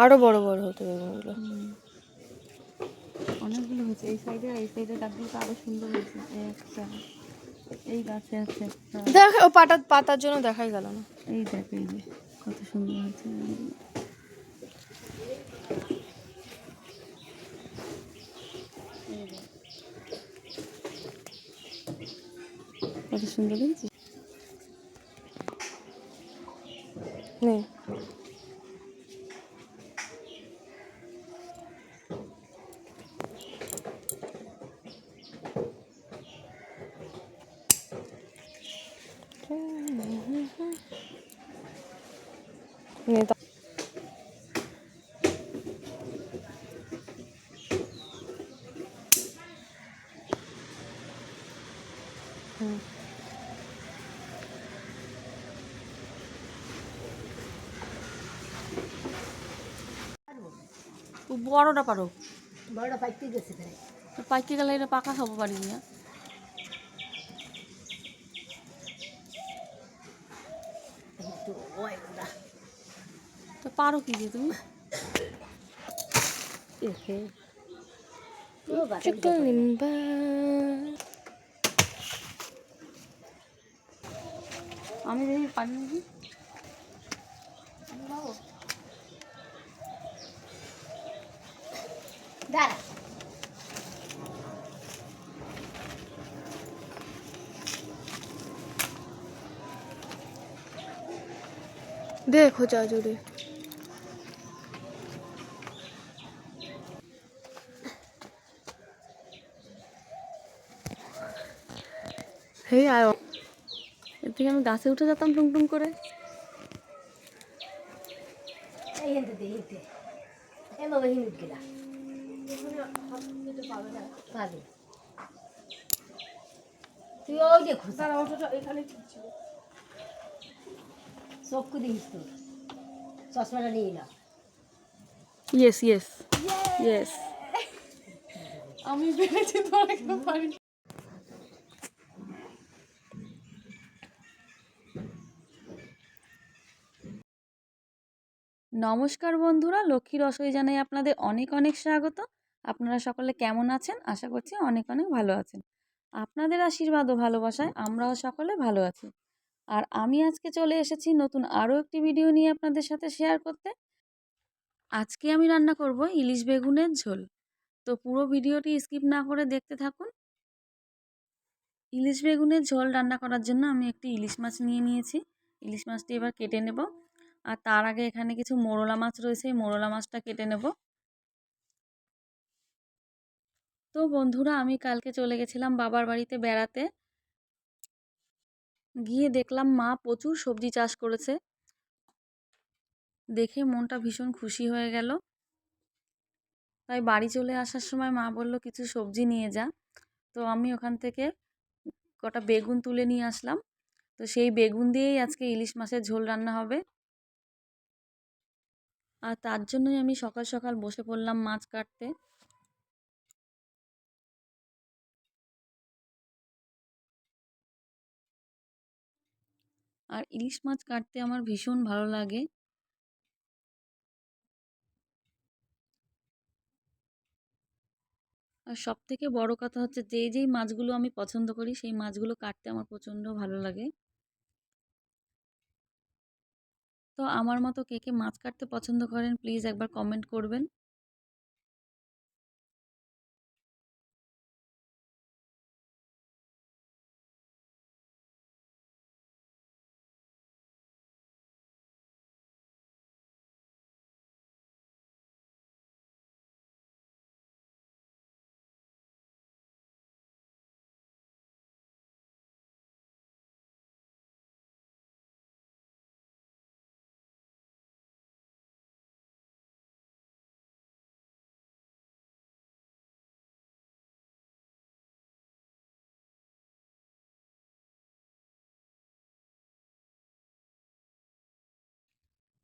আরও বড় বড় হতে বেগুনগুলো অনেকগুলো হয়েছে। এই সাইডে এই সাইডে গাছগুলো তো আরও সুন্দর হয়েছে। এই একটা এই গাছে আছে দেখ ও পাতা পাতার জন্য দেখাই গেল না। এই দেখ এই যে কত সুন্দর হয়েছে। কত সুন্দর হয়েছে। নেই বড়টা পারো। বড়টা পাইতে গেছে তাই। পাইতে গেলে এটা পাকা খাব পারি না তো পারো কি যে তুমি. আমি দেখি পারি নাকি দেখো যা জুড়ে হেই আয় এর থেকে আমি গাছে উঠে যেতাম টুং টুং করে। এই হেনতে দে হেনতে এ বাবা হিনুট গেলা পাবে তুই ওই যে খোসা চক্ষু দিস তোর। চশমাটা নিয়ে এলাম ইয়েস ইয়েস ইয়েস আমি পেরেছি তোমাকে পারি নমস্কার বন্ধুরা লক্ষ্মী রসই জানাই আপনাদের অনেক অনেক স্বাগত। আপনারা সকলে কেমন আছেন? আশা করছি অনেক অনেক ভালো আছেন। আপনাদের আশীর্বাদ ও ভালোবাসায় আমরাও সকলে ভালো আছি। আর আমি আজকে চলে এসেছি নতুন আরও একটি ভিডিও নিয়ে আপনাদের সাথে শেয়ার করতে। আজকে আমি রান্না করব ইলিশ বেগুনের ঝোল। তো পুরো ভিডিওটি স্কিপ না করে দেখতে থাকুন। ইলিশ বেগুনের ঝোল রান্না করার জন্য আমি একটি ইলিশ মাছ নিয়ে নিয়েছি। ইলিশ মাছটি এবার কেটে নেব। আর তার আগে এখানে কিছু মোরলা মাছ রয়েছে, এই মোরলা মাছটা কেটে নেব। তো বন্ধুরা, আমি কালকে চলে গেছিলাম বাবার বাড়িতে বেড়াতে। গিয়ে দেখলাম মা প্রচুর সবজি চাষ করেছে। দেখে মনটা ভীষণ খুশি হয়ে গেল। তাই বাড়ি চলে আসার সময় মা বলল, কিছু সবজি নিয়ে যা। তো আমি ওখান থেকে কটা বেগুন তুলে নিয়ে আসলাম। তো সেই বেগুন দিয়েই আজকে ইলিশ মাছের ঝোল রান্না হবে। আর তার জন্যই আমি সকাল সকাল বসে পড়লাম মাছ কাটতে। আর ইলিশ মাছ কাটতে আমার ভীষণ ভালো লাগে। আর সব থেকে বড় কথা হচ্ছে যেই যেই মাছগুলো আমি পছন্দ করি, সেই মাছগুলো কাটতে আমার প্রচণ্ড ভালো লাগে। তো আমার মতো কে কে মাছ কাটতে পছন্দ করেন, প্লিজ একবার কমেন্ট করবেন।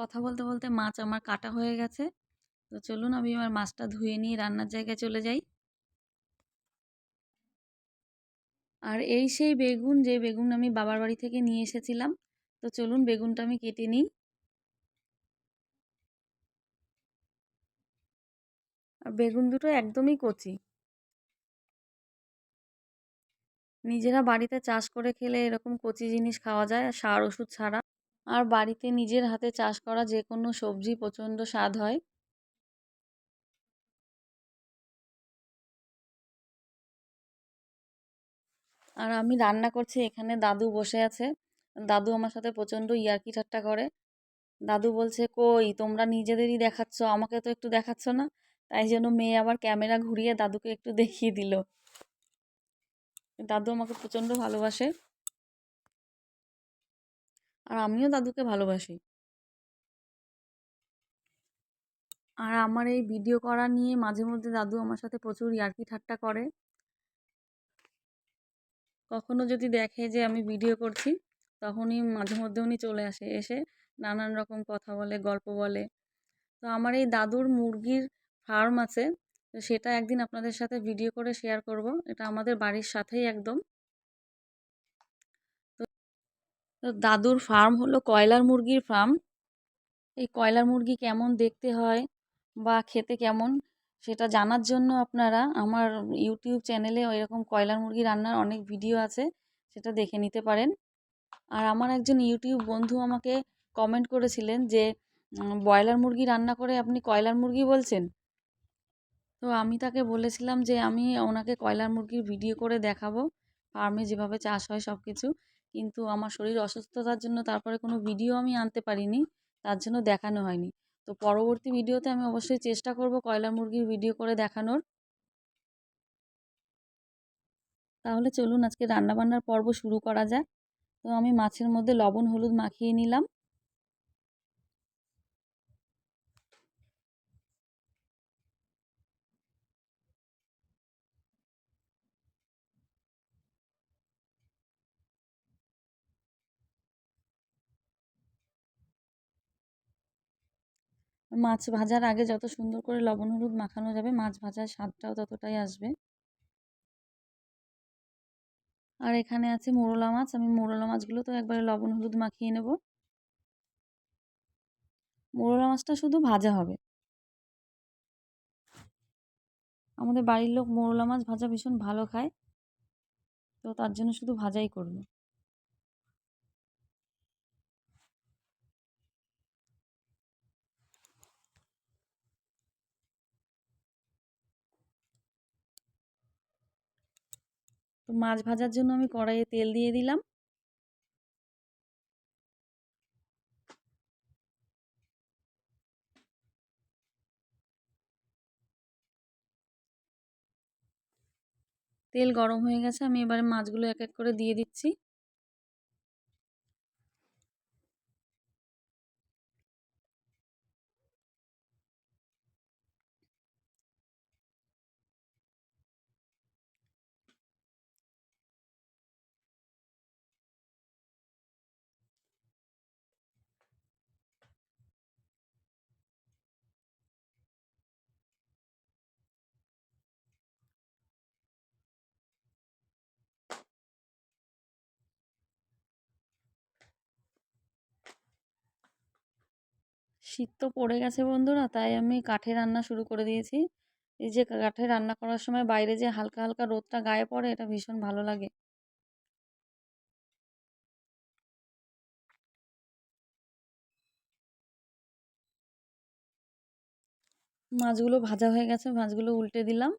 কথা বলতে বলতে মাছ আমার কাটা হয়ে গেছে। তো চলুন আমি আমার মাছটা ধুয়ে নিয়ে রান্নার জায়গায় চলে যাই। আর এই সেই বেগুন, যে বেগুন আমি বাবার বাড়ি থেকে নিয়ে এসেছিলাম, তো চলুন বেগুনটা আমি কেটে নিই। আর বেগুন দুটো একদমই কচি। নিজেরা বাড়িতে চাষ করে খেলে এরকম কচি জিনিস খাওয়া যায়, আর সার ওষুধ ছাড়া। আর বাড়িতে নিজের হাতে চাষ করা যে কোনো সবজি প্রচণ্ড স্বাদ হয়। আর আমি রান্না করছি এখানে দাদু বসে আছে। দাদু আমার সাথে প্রচণ্ড ইয়ার্কি ঠাট্টা করে। দাদু বলছে, কই, তোমরা নিজেদেরই দেখাচ্ছ, আমাকে তো একটু দেখাচ্ছ না? তাই জন্য মেয়ে আবার ক্যামেরা ঘুরিয়ে দাদুকে একটু দেখিয়ে দিল। দাদু আমাকে প্রচণ্ড ভালোবাসে। আর আমিও দাদুকে ভালোবাসি। আর আমার এই ভিডিও করা নিয়ে মাঝে মধ্যে দাদু আমার সাথে প্রচুর ইয়ার্কি ঠাট্টা করে। কখনো যদি দেখে যে আমি ভিডিও করছি, তখনই মাঝে মধ্যে উনি চলে আসে, এসে নানান রকম কথা বলে, গল্প বলে। তো আমার এই দাদুর মুরগির ফার্ম আছে, তো সেটা একদিন আপনাদের সাথে ভিডিও করে শেয়ার করব। এটা আমাদের বাড়ির সাথেই একদম তো তো দাদুর ফার্ম হলো কয়লার মুরগির ফার্ম এই কয়লার মুরগি কেমন দেখতে হয় বা খেতে কেমন সেটা জানার জন্য আপনারা আমার ইউটিউব চ্যানেলে এরকম কয়লার মুরগি রান্নার অনেক ভিডিও আছে, সেটা দেখে নিতে পারেন। আর আমার একজন ইউটিউব বন্ধু আমাকে কমেন্ট করেছিলেন যে ব্রয়লার মুরগি রান্না করে আপনি কয়লার মুরগি বলছেন? তো আমি তাকে বলেছিলাম যে, আমি ওনাকে কয়লার মুরগির ভিডিও করে দেখাবো। ফার্মে যেভাবে চাষ হয় সব কিছু কিন্তু আমার শরীর অসুস্থতার জন্য তারপরে কোনো ভিডিও আমি আনতে পারিনি, তার জন্য দেখানো হয়নি। তো পরবর্তী ভিডিওতে আমি অবশ্যই চেষ্টা করব কয়লার মুরগির ভিডিও করে দেখানোর। তাহলে চলুন আজকে রান্নাবান্নার পর্ব শুরু করা যাক। তো আমি মাছের মধ্যে লবণ, হলুদ মাখিয়ে নিলাম। মাছ ভাজার আগে যত সুন্দর করে লবণ, হলুদ মাখানো যাবে, মাছ ভাজার স্বাদটাও ততটাই আসবে। আর এখানে আছে মোরলা মাছ, আমি মোরলা মাছগুলো তো একবারে লবণ, হলুদ মাখিয়ে নেব। মোরলা মাছটা শুধু ভাজা হবে। আমাদের বাড়ির লোক মোরলা মাছ ভাজা ভীষণ ভালো খায়, তো তার জন্য শুধু ভাজাই করব। তো মাছ ভাজার জন্য আমি কড়াইয়ে তেল দিয়ে দিলাম। তেল গরম হয়ে গেছে, আমি এবারে মাছগুলো এক এক করে দিয়ে দিচ্ছি। শীত তো পড়ে গেছে বন্ধুরা, তাই আমি কাঠে রান্না শুরু করে দিয়েছি। এই যে কাঠে রান্না করার সময় বাইরে যে হালকা হালকা রোদটা গায়ে পড়ে, এটা ভীষণ ভালো লাগে। মাছগুলো ভাজা হয়ে গেছে, মাছগুলো উল্টে দিলাম।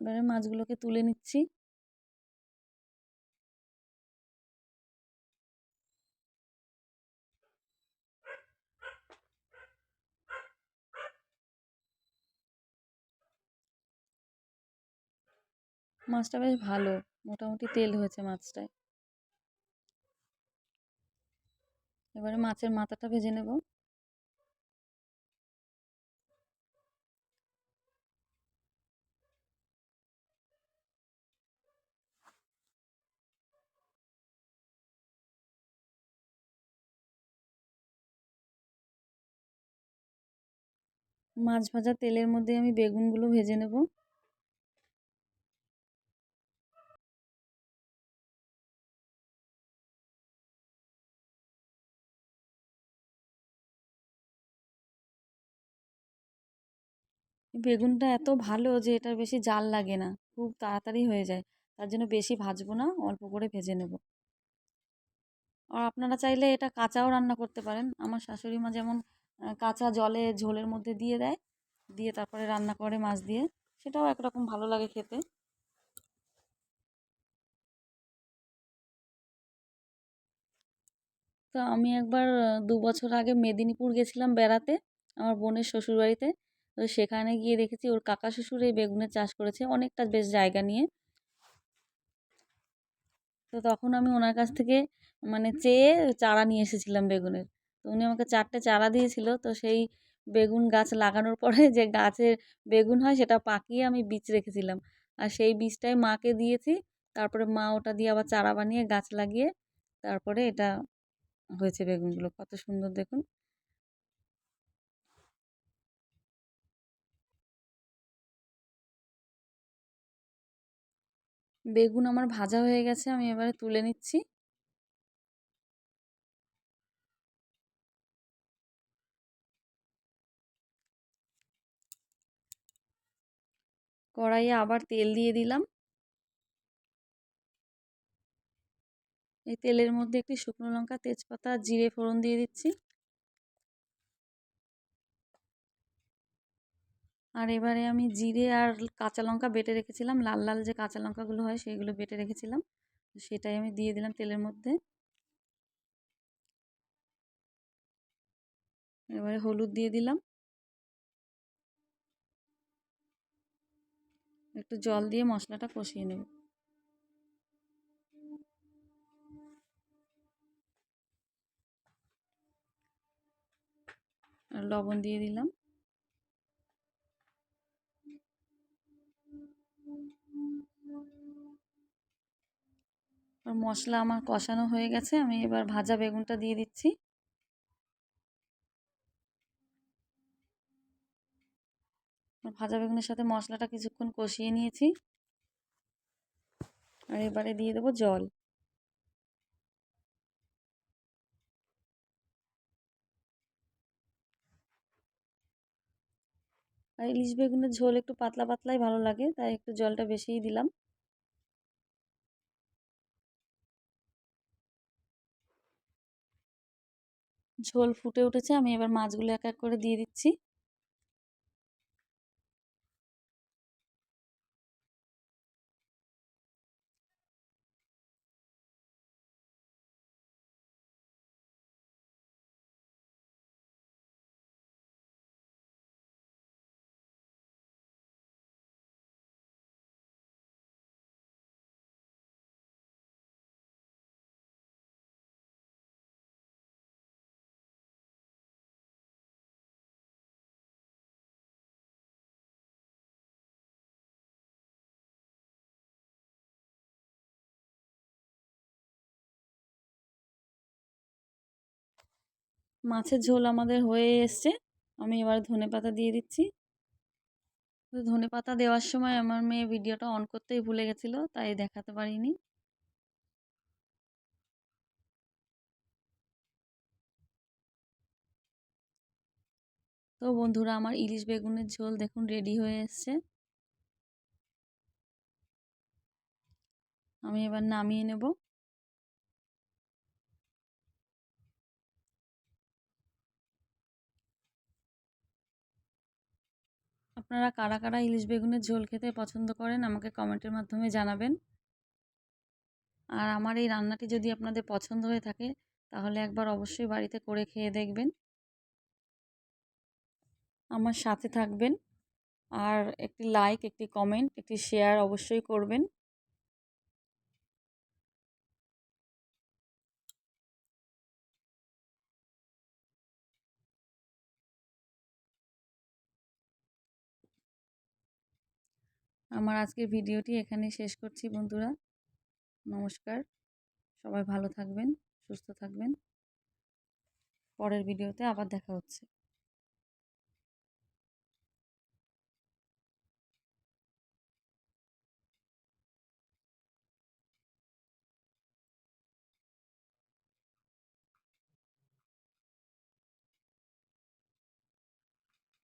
এবারে মাছগুলোকে তুলে নিচ্ছি। মাছটা বেশ ভালো, মোটামুটি তেল হয়েছে মাছটায়। এবারে মাছের মাথাটা ভেজে নেব। মাছ ভাজা তেলের মধ্যে আমি বেগুনগুলো ভেজে নেব। বেগুনটা এত ভালো যে এটার বেশি জাল লাগে না, খুব তাড়াতাড়ি হয়ে যায়, তার জন্য বেশি ভাজবো না, অল্প করে ভেজে নেব। আর আপনারা চাইলে এটা কাঁচাও রান্না করতে পারেন, আমার শাশুড়ি মা যেমন কাঁচা জলে ঝোলের মধ্যে দিয়ে দেয়। দিয়ে তারপরে রান্না করে মাছ দিয়ে। সেটাও একরকম ভালো লাগে খেতে। তো আমি একবার দু বছর আগে মেদিনীপুর গেছিলাম বেড়াতে, আমার বোনের শ্বশুরবাড়িতে। তো সেখানে গিয়ে দেখেছি ওর কাকা শ্বশুর এই বেগুনের চাষ করেছে, অনেকটা বেশ জায়গা নিয়ে। তো তখন আমি ওনার কাছ থেকে মানে চেয়ে চারা নিয়ে এসেছিলাম বেগুনের। তো উনি আমাকে চারটে চারা দিয়েছিল। তো সেই বেগুন গাছ লাগানোর পরে যে গাছের বেগুন হয় সেটা পাকিয়ে আমি বীজ রেখেছিলাম। আর সেই বীজটাই মাকে দিয়েছি। তারপরে মা ওটা দিয়ে আবার চারা বানিয়ে গাছ লাগিয়ে তারপরে এটা হয়েছে বেগুনগুলো। কত সুন্দর দেখুন। বেগুন আমার ভাজা হয়ে গেছে, আমি এবারে তুলে নিচ্ছি। কড়াইয়ে আবার তেল দিয়ে দিলাম। এই তেলের মধ্যে একটি শুকনো লঙ্কা, তেজপাতা, জিরে ফোড়ন দিয়ে দিচ্ছি। আর এবারে আমি জিরে আর কাঁচা লঙ্কা বেটে রেখেছিলাম। লাল লাল যে কাঁচা লঙ্কাগুলো হয়, সেইগুলো বেটে রেখেছিলাম। সেটাই আমি দিয়ে দিলাম তেলের মধ্যে। এবারে হলুদ দিয়ে দিলাম। একটু জল দিয়ে মশলাটা কষিয়ে নেব। আর লবণ দিয়ে দিলাম। আর মশলা আমার কষানো হয়ে গেছে, আমি এবার ভাজা বেগুনটা দিয়ে দিচ্ছি। ভাজা বেগুনের সাথে মশলাটা কিছুক্ষণ কষিয়ে নিয়েছি। আর এবারে দিয়ে দেবো জল। আর ইলিশ বেগুনের ঝোল একটু পাতলা পাতলাই ভালো লাগে, তাই একটু জলটা বেশিই দিলাম। ঝোল ফুটে উঠেছে, আমি এবার মাছগুলো এক এক করে দিয়ে দিচ্ছি। মাছের ঝোল আমাদের হয়ে এসছে। আমি এবার ধনে পাতা দিয়ে দিচ্ছি। ধনে পাতা দেওয়ার সময় আমার মেয়ে ভিডিওটা অন করতেই ভুলে গেছিল, তাই দেখাতে পারিনি। তো বন্ধুরা, আমার ইলিশ বেগুনের ঝোল দেখুন রেডি হয়ে এসছে। আমি এবার নামিয়ে নেব। আপনারা কারা কারা ইলিশ বেগুনের ঝোল খেতে পছন্দ করেন, আমাকে কমেন্টের মাধ্যমে জানাবেন। আর আমার এই রান্নাটি যদি আপনাদের পছন্দ হয়ে থাকে, তাহলে একবার অবশ্যই বাড়িতে করে খেয়ে দেখবেন। আমার সাথে থাকবেন, আর একটি লাইক একটি কমেন্ট একটি শেয়ার অবশ্যই করবেন। আমার আজকের ভিডিওটি এখানে শেষ করছি বন্ধুরা। নমস্কার। সবাই ভালো থাকবেন, সুস্থ থাকবেন। পরের ভিডিওতে আবার দেখা হচ্ছে।